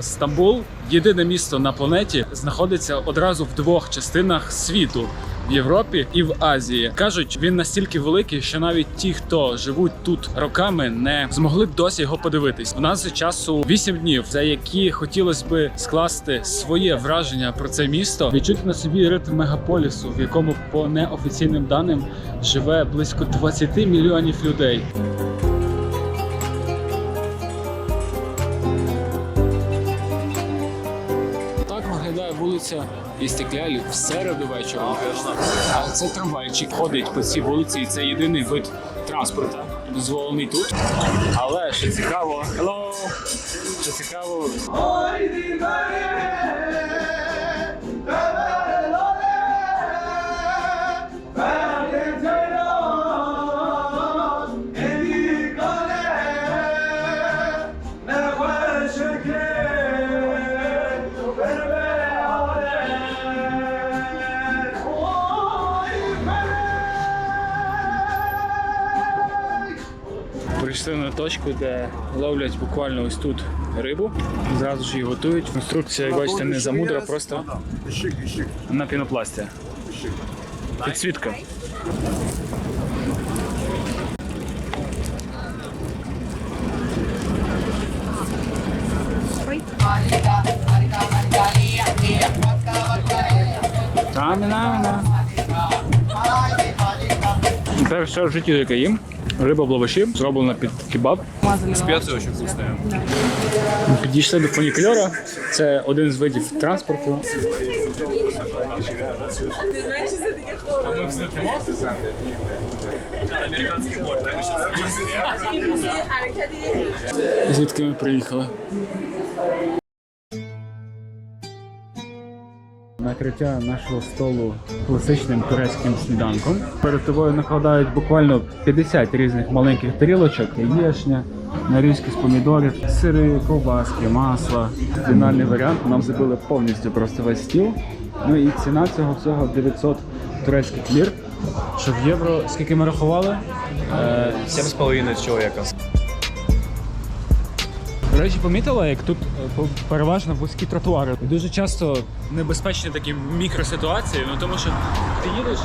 Стамбул єдине місто на планеті, знаходиться одразу в двох частинах світу. В Європі і в Азії кажуть, він настільки великий, що навіть ті, хто живуть тут роками, не змогли б досі його подивитись. У нас часу 8 днів, за які хотілося би скласти своє враження про це місто, відчути на собі ритм мегаполісу, в якому по неофіційним даним живе близько 20 мільйонів людей. Виглядає і Істеклялі в середу вечора. А це трамвайчик ходить по цій вулиці, і це єдиний вид транспорту, дозволений тут. Але що цікаво, hello! що цікаво, точку, де ловлять буквально ось тут рибу. Зразу ж її готують. Конструкція, як бачите, не замудра, просто на пінопласті. Підсвітка. Та-на-на-на. В житті, яке їм. Риба в лаваші, зроблена під кебаб. Специи очень вкусные. Підійшли до фунікульора. Це один з видів транспорту. Звідки ми приїхали? Накриття нашого столу класичним турецьким сніданком. Перед тобою накладають буквально 50 різних маленьких тарілочок, яєшня, нарізки з помідорів, сири, ковбаски, масло. Фінальний варіант нам забили повністю просто весь стіл. Ну і ціна цього всього 900 турецьких лір. Що в євро, скільки ми рахували? Е, Семь с половиной человека. До речі, помітила, як тут е, переважно вузькі тротуари. Дуже часто небезпечні такі мікроситуації, ну тому що ти їдеш,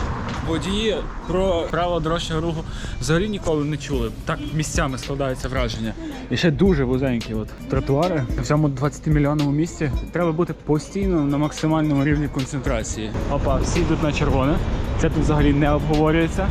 водії про правила дорожнього руху взагалі ніколи не чули. Так місцями складається враження. І ще дуже вузенькі от тротуари. В цьому 20 мільйонному місті треба бути постійно на максимальному рівні концентрації. Опа, всі йдуть на червоне. Це тут взагалі не обговорюється.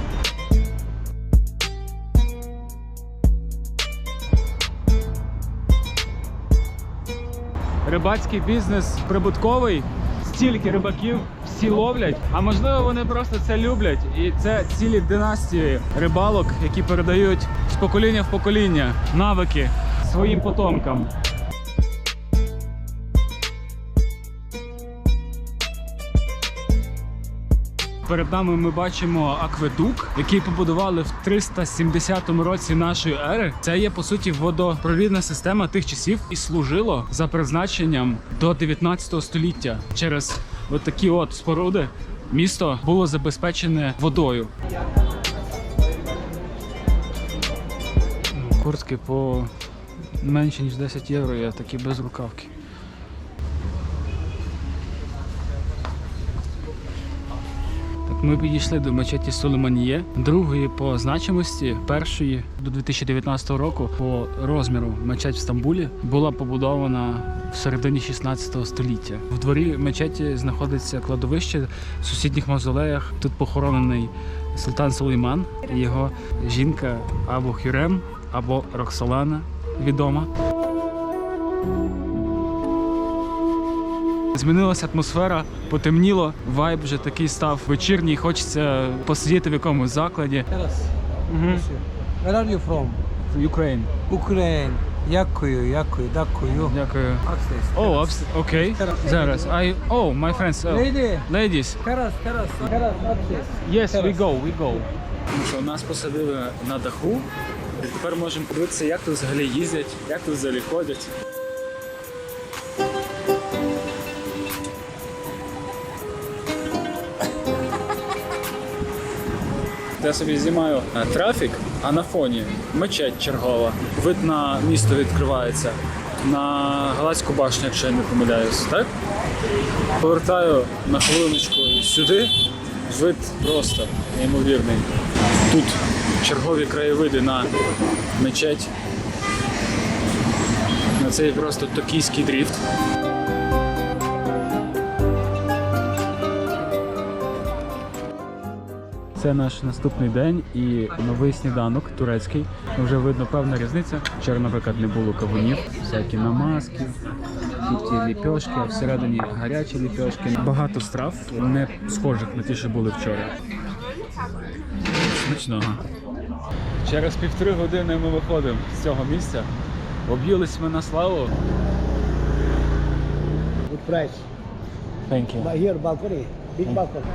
Рибацький бізнес прибутковий, стільки рибаків всі ловлять. А можливо, вони просто це люблять. І це цілі династії рибалок, які передають з покоління в покоління навики своїм потомкам. Перед нами ми бачимо акведук, який побудували в 370 році нашої ери. Це є по суті водопровідна система тих часів і служило за призначенням до 19 століття. Через такі от споруди місто було забезпечене водою. Ну, Куртки по менше ніж 10 євро, є такі без рукавки. Ми підійшли до мечеті Сулейманіє, другої по значимості, першої до 2019 року по розміру мечеть в Стамбулі була побудована в середині 16 століття. В дворі мечеті знаходиться кладовище в сусідніх мавзолеях. Тут похоронений султан Сулейман і його жінка або Хюрем, або Роксолана відома. Змінилася атмосфера, потемніло, вайб вже такий став вечірній. Хочеться посидіти в якомусь закладі. Where are you from? Ukraine. Ukraine. Дякую, дякую, дякую. Дякую. О, абс... окей. Зараз. I... Oh, my friends. Oh. Lady. Ladies. Тарас, Тарас, access. Yes, we go, we go. Що, нас посадили на даху. Тепер можемо подивитися, як тут взагалі їздять, як тут взагалі ходять. Я собі знімаю е, трафік, а на фоні мечеть чергова. Вид на місто відкривається. на Галацьку башню, якщо я не помиляюсь, так? Повертаю на хвилиночку сюди. Вид просто неймовірний. Тут чергові краєвиди на мечеть. На цей просто токійський дріфт. Це наш наступний день і новий сніданок турецький. Вже видно певна різниця. Вчора, наприклад, не було кавунів, всякі намазки, ті ліпьошки, а всередині гарячі ліпьошки. Багато страв, не схожих на ті, що були вчора. Смачного. Через півтори години ми виходимо з цього місця. Об'їлись ми на славу. Good price. Thank you. But here, balcony, big balcony.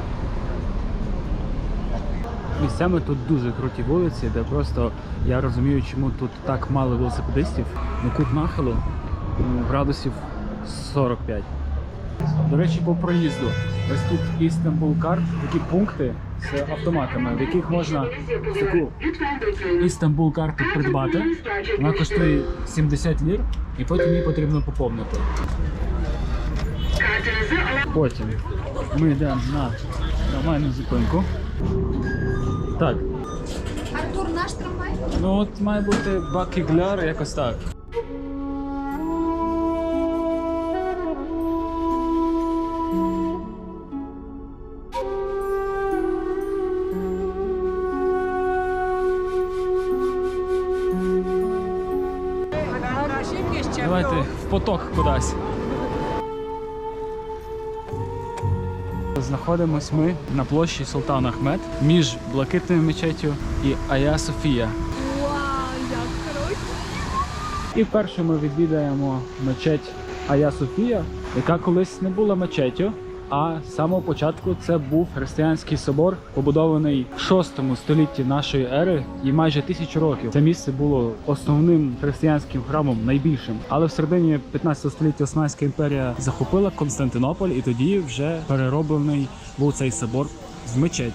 Місцями тут дуже круті вулиці, де просто я розумію, чому тут так мало велосипедистів. Ну, кут нахилу градусів 45. До речі, по проїзду. Ось тут Істанбул карт, такі пункти з автоматами, в яких можна таку Істанбул карту придбати. Вона коштує 70 лір, і потім її потрібно поповнити. Потім ми йдемо на нормальну зупинку. Так, Артур, наш трамвай? ну от має бути Бакігляр, якось так. Давайте в поток кудись. Знаходимось ми на площі Султан Ахмед між блакитною мечетю і Ая Софія. Вау, як круто! І вперше ми відвідаємо мечеть Ая Софія, яка колись не була мечеттю. А з самого початку це був християнський собор, побудований в 6 столітті нашої ери і майже тисячу років. Це місце було основним християнським храмом, найбільшим. Але в середині 15 століття Османська імперія захопила Константинополь, і тоді вже перероблений був цей собор в мечеть.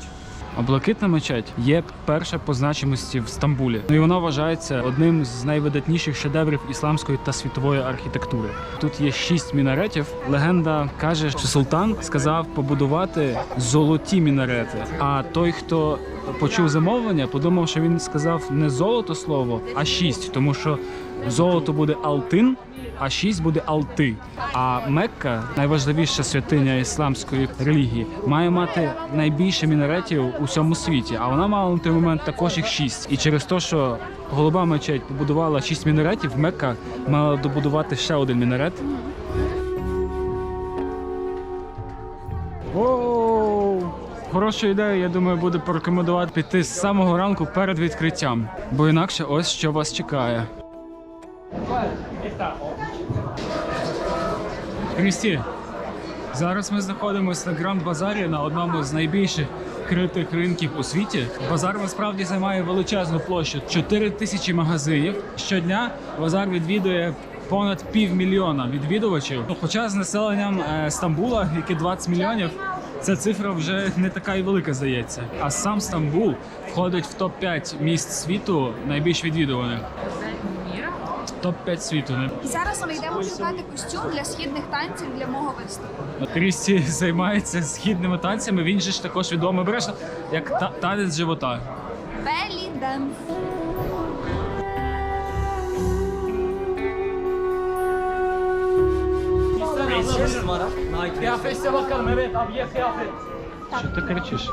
А блакитна мечеть є перша по значимості в Стамбулі. Ну і вона вважається одним з найвидатніших шедеврів ісламської та світової архітектури. Тут є шість мінаретів. Легенда каже, що султан сказав побудувати золоті мінарети. А той, хто почув замовлення, подумав, що він сказав не золото слово, а шість, тому що золото буде алтин. А шість буде Алти. А Мекка, найважливіша святиня ісламської релігії, має мати найбільше мінаретів у всьому світі. А вона мала на той момент також їх шість. І через те, що голуба мечеть побудувала шість мінаретів, Мекка мала добудувати ще один мінарет. Воу! Хороша ідея, я думаю, буде порекомендувати піти з самого ранку перед відкриттям, бо інакше ось що вас чекає. Крісті, зараз ми знаходимося на Гранд Базарі на одному з найбільших критих ринків у світі. Базар насправді займає величезну площу 4 тисячі магазинів. Щодня базар відвідує понад півмільйона відвідувачів. Ну, Хоча з населенням е, Стамбула, яке 20 мільйонів, ця цифра вже не така і велика здається. А сам Стамбул входить в топ-5 міст світу найбільш відвідуваних. Топ-5 світу. І зараз ми йдемо шукати костюм для східних танців для мого виступу. Крісті займається східними танцями. Він же ж також відомий береш як та- танець живота. Белі денс. Що ти кричиш?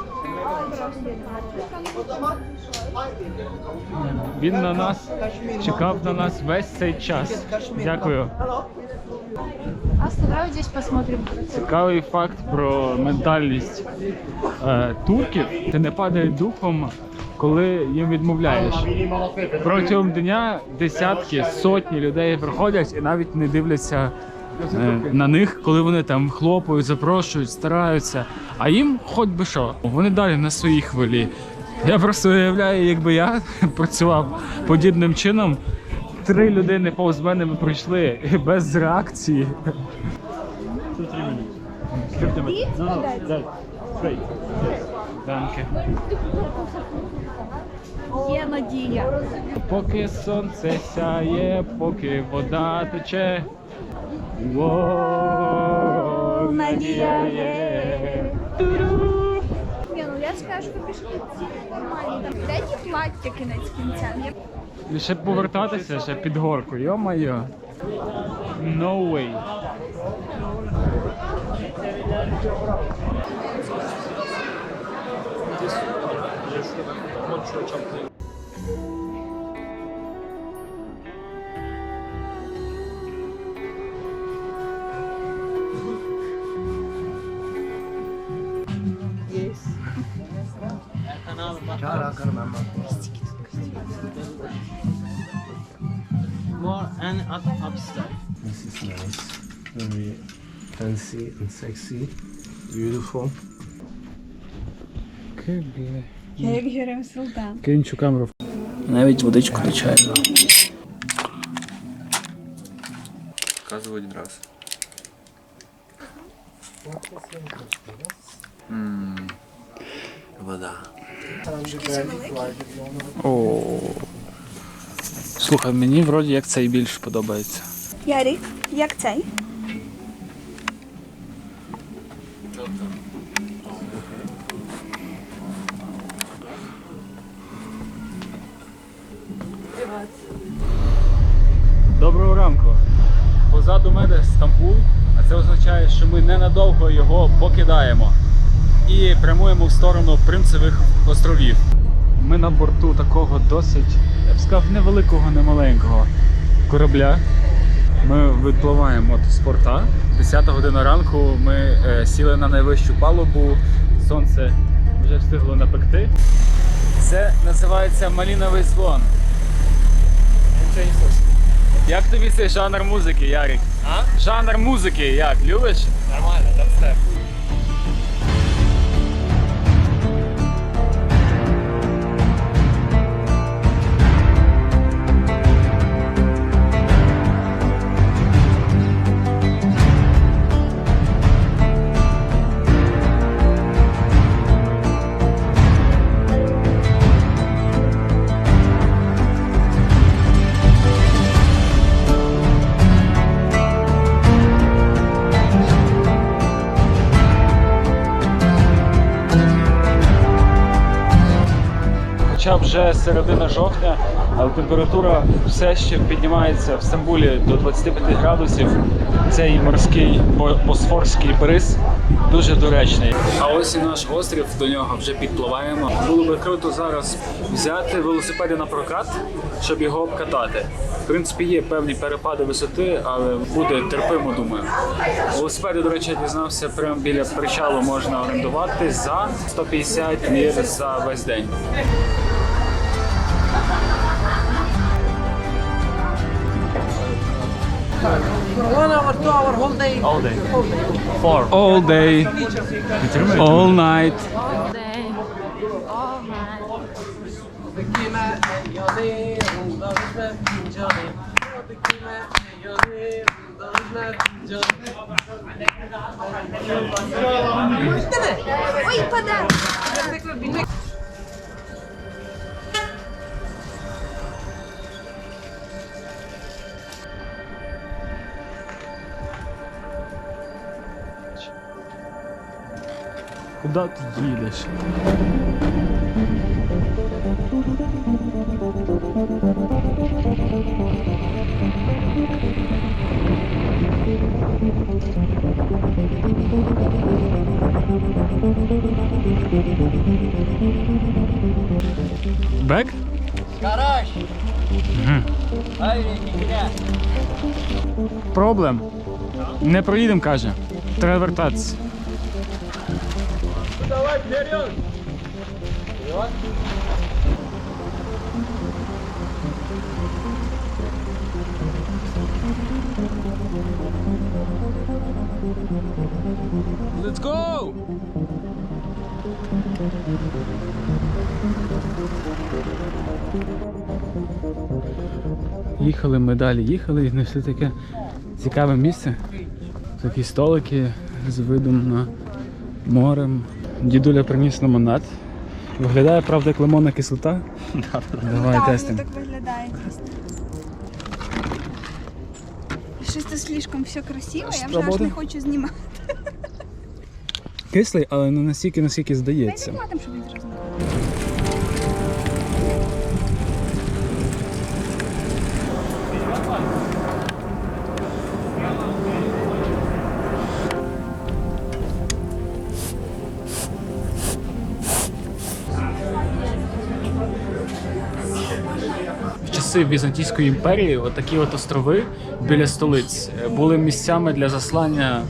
Він на нас чекав на нас весь цей час. Дякую. Здесь, посмотрим. Цікавий факт про ментальність е, турків. Ти не падають духом, коли їм відмовляєш. Протягом дня десятки, сотні людей приходять і навіть не дивляться на них, коли вони там хлопають, запрошують, стараються. А їм хоч би що, вони далі на своїй хвилі. Я просто уявляю, якби я працював подібним чином. Три людини повз мене би пройшли без реакції. Данки. Є надія. Поки сонце сяє, поки вода тече. Вооо, надія є. Ні, ну я скажу. Там плаття кінець кінцем? Я І ще повертатися ще під горку, йо-моє. No way. More and up upstairs. This is nice. Very fancy and sexy. Beautiful. Я як Герем Султан. Кинь цю камеру. Навіть водичку до чаю. Показывай один раз. Вода. О. Слухай, мені вроді як цей більше подобається. Ярік, як цей? Доброго ранку. Позаду мене Стамбул, а це означає, що ми ненадовго його покидаємо і прямуємо в сторону Принцевих островів. Ми на борту такого досить, я б сказав, невеликого, немаленького корабля. Ми відпливаємо от з порта. 10 година ранку ми е, сіли на найвищу палубу. Сонце вже встигло напекти. Це називається маліновий слон. Як тобі цей жанр музики, Ярик? А? Жанр музики як? Любиш? Нормально, дабстеп. Вже середина жовтня, але температура все ще піднімається в Стамбулі до 25 градусів. Цей морський босфорський бриз дуже доречний. А ось і наш острів, до нього вже підпливаємо. Було би круто зараз взяти велосипеди на прокат, щоб його обкатати. В принципі, є певні перепади висоти, але буде терпимо, думаю. Велосипеди, до речі, дізнався, прямо біля причалу можна орендувати за 150 лір за весь день. One hour, two hour, whole day. All day. Four. All day. All night. All day. All night. Bitti mi? Oy peder. Куди ти їдеш? Бек? Garaj. Проблем. Не проїдемо, каже. Треба вертатися. Вперед. Let's go! Їхали ми далі, їхали і знайшли таке цікаве місце. Такі столики з видом на морем. Дідуля приніс лимонад. Виглядає, правда, як лимонна кислота. Давай так, тестимо. так виглядає дійсно. Щось це слишком все красиво, я вже аж Спробувати? не хочу знімати. Кислий, але не настільки, наскільки Дай здається. не платимо, щоб він зразу. Часи Візантійської імперії отакі от острови біля столиць е, були місцями для заслання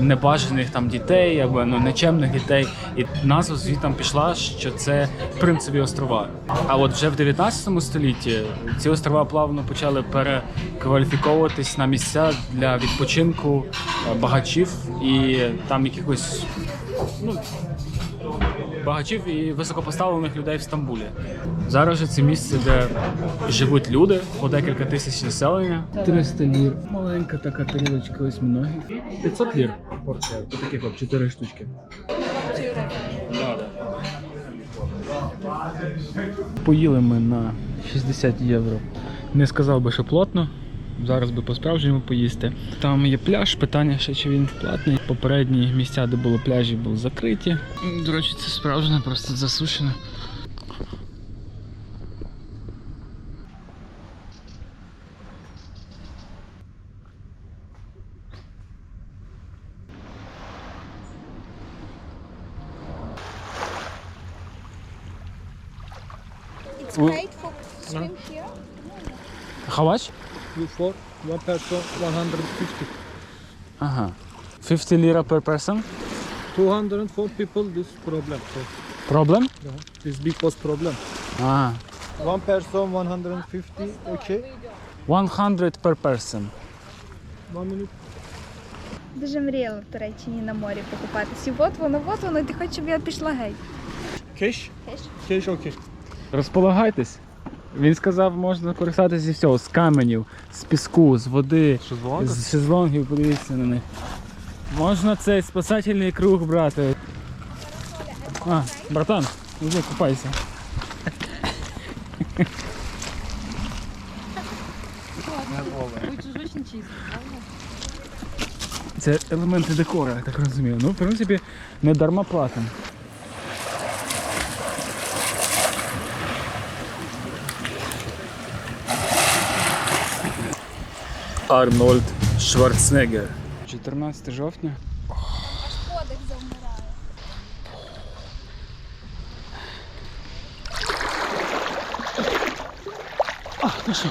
небажаних там дітей або ну, нечемних дітей. І назва звідти пішла, що це принцеві острова. А от вже в 19 столітті ці острова плавно почали перекваліфіковуватись на місця для відпочинку е, багачів і там якихось ну, багачів і високопоставлених людей в Стамбулі. Зараз же це місце, де живуть люди, по декілька тисяч населення. 300 лір. Маленька така тарілочка осьминогів. 500 лір. Порція. Таких от 4 штучки. Поїли ми на 60 євро. Не сказав би, що плотно. Зараз би по-справжньому поїсти. Там є пляж, питання ще чи він платний. Попередні місця, де були пляжі, були закриті. До речі, це справжнє, просто засушене. It's great for swim here. How much? You for one person 150. Ага. 50 ліра per person. 204 people this problem. So Problem? Yeah. this because problem. Ага. One person 150. Okay. 100 per person. One minute. Дуже мріяла в Туреччині на морі покупатися. От воно, от воно, ти хочеш, щоб я пішла геть. Cash. Cash okay. Розполагайтесь. Він сказав, можна користатися зі всього, з каменів, з піску, з води, з шезлонгів, подивіться на них. Можна цей спасательний круг брати. А, братан, іди купайся. Це елементи декора, я так розумію. Ну, в принципі, не дарма платимо. Арнольд Шварценеггер. 14 жовтня. Аж Подих завмирає. Ну що,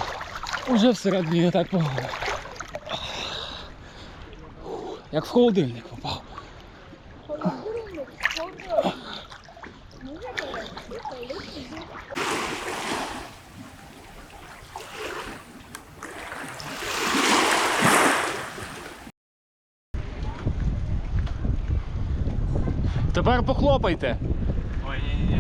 уже всередині не так погано. Як в холодильник Тепер похлопайте. Йоу,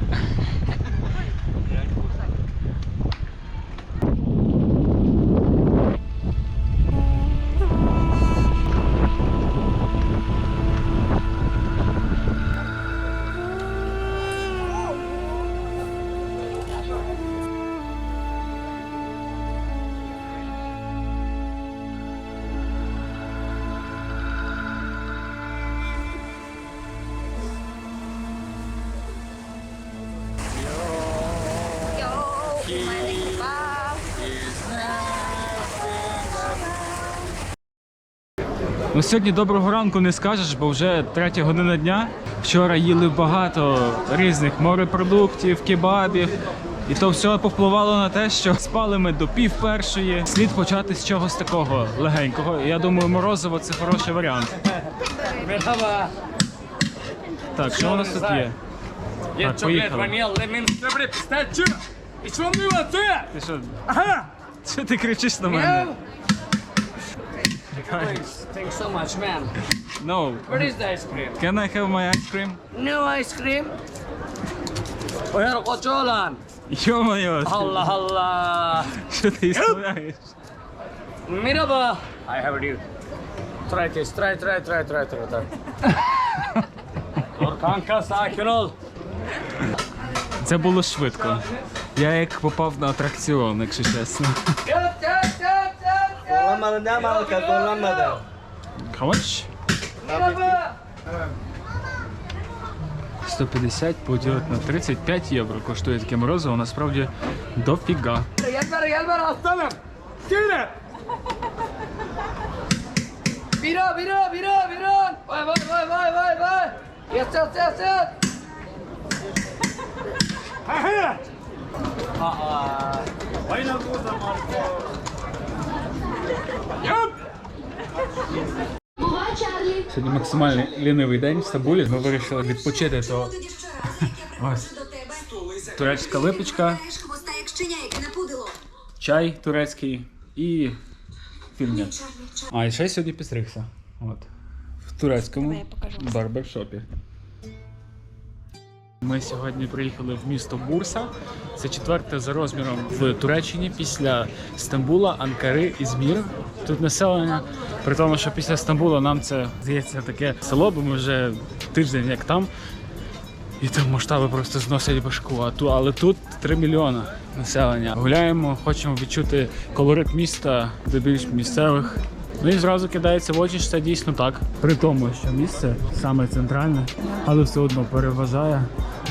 сьогодні доброго ранку не скажеш, бо вже третя година дня. Вчора їли багато різних морепродуктів, кебабів. І то все повпливало на те, що спали ми до пів першої. Слід почати з чогось такого легенького. Я думаю, морозиво це хороший варіант. Так, що у нас тут є? Є Так, поїхали. Ти що? Ага! Що ти кричиш на мене? Thanks so much, man. No. Where is the ice cream? Can I have my ice cream? No ice cream. Oyan koçoğlan. Йо-моє, Allah Allah. що ти існуєш? Merhaba. I have a deal. Try this. Try, try, try, try, try, try. Try. Kanka sakin ol. Це було швидко. Я як попав на атракціон, якщо чесно. Zorlanmadı ne malka zorlanmadı. How much? 150 поділити на 35 євро коштує таке морозиво, насправді дофіга. Gel bana gel bana aslanım. Söyle. Bira bira bira bira. Vay vay vay vay vay vay. Yes yes yes yes. Сьогодні максимально лінивий день в Стамбулі. Ми вирішили відпочити, то ось турецька випічка, чай турецький і фільм. А, і ще сьогодні підстригся. От. В турецькому барбершопі. Ми сьогодні приїхали в місто Бурса. Це четверте за розміром в Туреччині після Стамбула, Анкари і Змір. Тут населення. При тому, що після Стамбула нам це здається таке село, бо ми вже тиждень як там. І там масштаби просто зносять башку. А ту, але тут 3 мільйона населення. Гуляємо, хочемо відчути колорит міста до більш місцевих. Ну і зразу кидається в очі, що це дійсно так. При тому, що місце саме центральне, але все одно переважає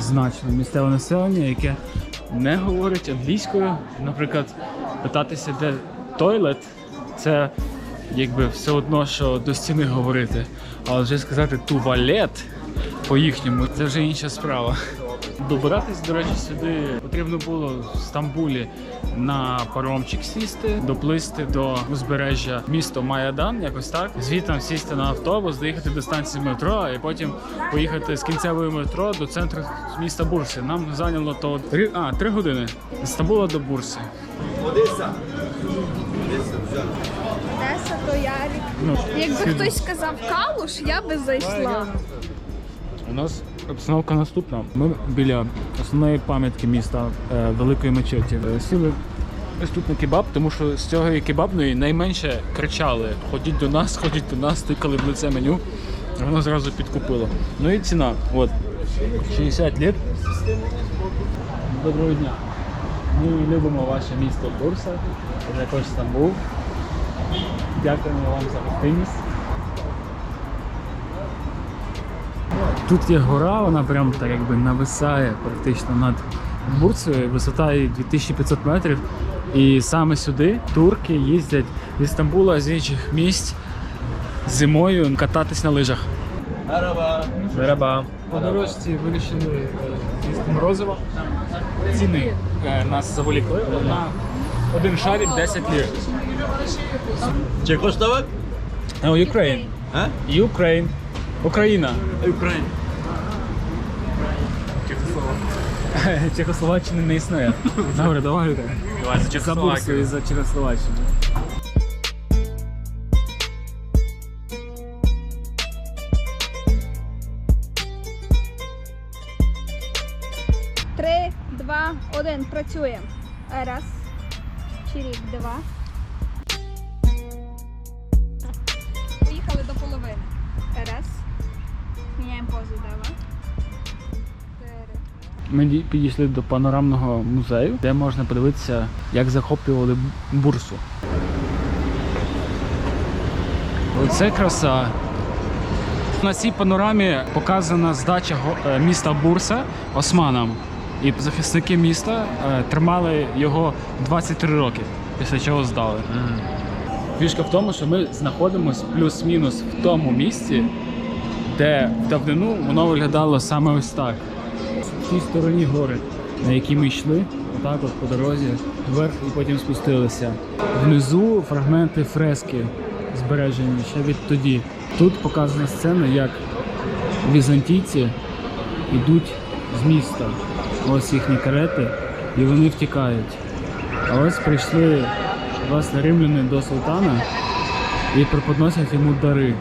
значно місцеве населення, яке не говорить англійською. Наприклад, питатися, де тойлет, це якби все одно, що до стіни говорити. Але вже сказати туалет по-їхньому, це вже інша справа. Добиратись, до речі, сюди потрібно було в Стамбулі на паромчик сісти, доплисти до узбережжя місто Майадан, якось так. Звідти сісти на автобус, доїхати до станції метро, і потім поїхати з кінцевої метро до центру міста Бурси. Нам зайняло то три, а, три години з Стамбула до Бурси. Одеса, то Ярик. Ну, Якби хтось сказав калуш, я би зайшла. У нас обстановка наступна. Ми біля основної пам'ятки міста е, Великої Мечеті Е, сіли ось тут на кебаб, тому що з цього кебабної найменше кричали: ходіть до нас, ходіть до нас, тикали в лице меню. Воно зразу підкупило. Ну і ціна. От 60 літ. Доброго дня. Ми любимо ваше місто Бурса, а також Стамбул. Дякуємо вам за гостинність. Тут є гора, вона прям так якби нависає практично над Бурцею. Висота її 2500 метрів. І саме сюди турки їздять зі Стамбула, з інших місць зимою кататись на лижах. Мераба. По дорожці вирішили е, з'їсти морозиво. Ціни е, нас заволікли. Одна, один шарик 10 лір. Чехословак? Ukraine. Ukraine. Україна. Україн. Чехословаччини не існує. Добре, давай. Давай за За за Чехословаччину. Три, два, один. Працюємо. Раз. Чирік, два. Ми підійшли до панорамного музею, де можна подивитися, як захоплювали бурсу. Оце краса. На цій панорамі показана здача е, міста Бурса османам. І захисники міста е, тримали його 23 роки, після чого здали. Фішка в тому, що ми знаходимося плюс-мінус в тому місці, де в давнину воно виглядало саме ось так. В тій стороні гори, на якій ми йшли, отак от по дорозі, вверх і потім спустилися. Внизу фрагменти фрески збережені ще від тоді. Тут показана сцена, як візантійці йдуть з міста. Ось їхні карети, і вони втікають. А ось прийшли власне римляни до султана і преподносять йому дари.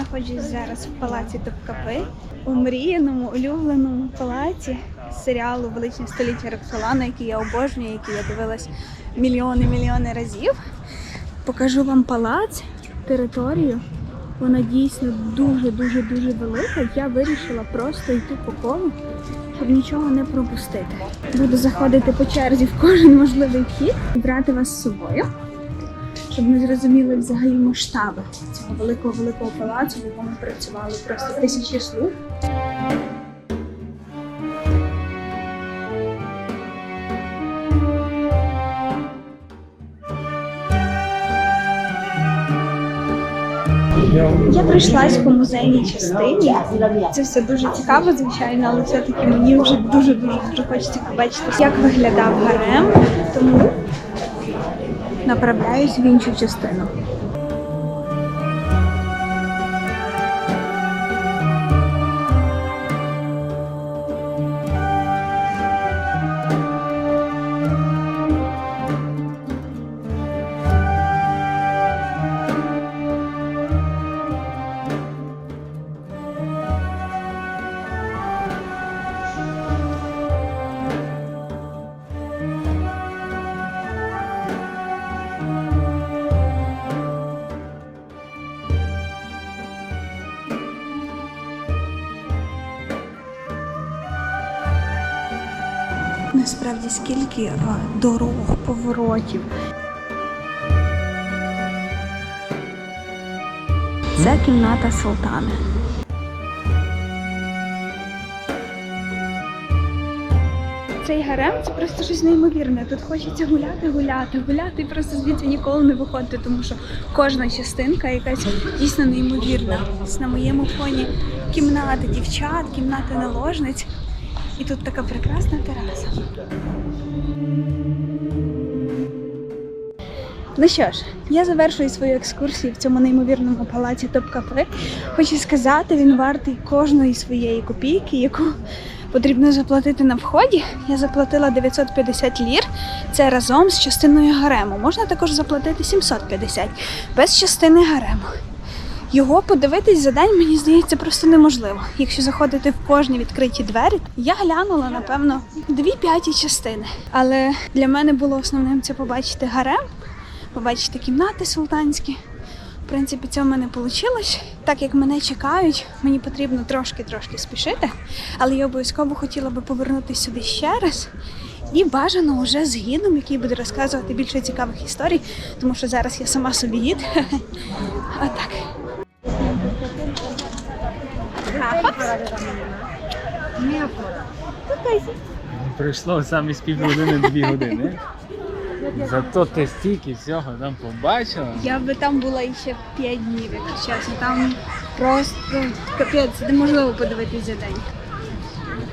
Знаходжусь зараз в палаці Топкапи, у мріяному, улюбленому палаці серіалу Величне століття Роксолана, який я обожнюю, який я дивилась мільйони-мільйони разів. Покажу вам палац, територію. Вона дійсно дуже-дуже дуже велика. Я вирішила просто йти по колу, щоб нічого не пропустити. Буду заходити по черзі в кожен можливий вхід і брати вас з собою щоб ми зрозуміли взагалі масштаби цього великого великого палацу, в якому працювали просто тисячі слуг. Я прийшлась по музейній частині. Це все дуже цікаво, звичайно, але все-таки мені вже дуже дуже дуже хочеться побачити, як виглядав гарем. Тому направляюсь в іншу частину. Насправді скільки дорог, поворотів. Це кімната султана. Цей гарем це просто щось неймовірне. Тут хочеться гуляти, гуляти, гуляти і просто звідси ніколи не виходити, тому що кожна частинка якась дійсно неймовірна. На моєму фоні кімнати дівчат, кімнати наложниць. І тут така прекрасна тераса. Ну що ж, я завершую свою екскурсію в цьому неймовірному палаці Топ-Кафе. Хочу сказати, він вартий кожної своєї копійки, яку потрібно заплатити на вході. Я заплатила 950 лір. Це разом з частиною гарему. Можна також заплатити 750 без частини гарему. Його подивитись за день, мені здається, просто неможливо. Якщо заходити в кожні відкриті двері, я глянула, напевно, дві п'яті частини. Але для мене було основним це побачити гарем, побачити кімнати султанські. В принципі, це в мене вийшло. Так як мене чекають, мені потрібно трошки-трошки спішити, але я обов'язково хотіла би повернутися сюди ще раз. І бажано вже з гідом, який буде розказувати більше цікавих історій, тому що зараз я сама собі гід. Отак. Прийшло саме з пів півгодини дві години. Зато ти стільки всього там побачила. Я би там була ще 5 днів, якщо чесно. Там просто капець, неможливо подивитися за день.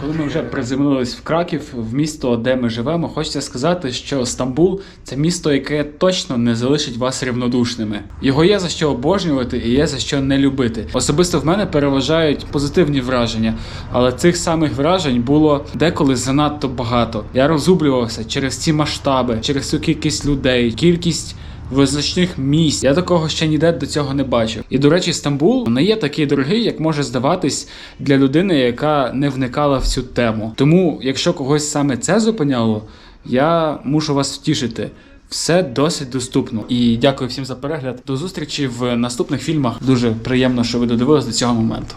Коли ми вже приземлились в Краків, в місто, де ми живемо, хочеться сказати, що Стамбул це місто, яке точно не залишить вас рівнодушними. Його є за що обожнювати і є за що не любити. Особисто в мене переважають позитивні враження, але цих самих вражень було деколи занадто багато. Я розгублювався через ці масштаби, через цю кількість людей, кількість. Визначних місць я такого ще ніде до цього не бачив. І до речі, Стамбул не є такий дорогий, як може здаватись для людини, яка не вникала в цю тему. Тому, якщо когось саме це зупиняло, я мушу вас втішити. Все досить доступно. І дякую всім за перегляд. До зустрічі в наступних фільмах. Дуже приємно, що ви додивились до цього моменту.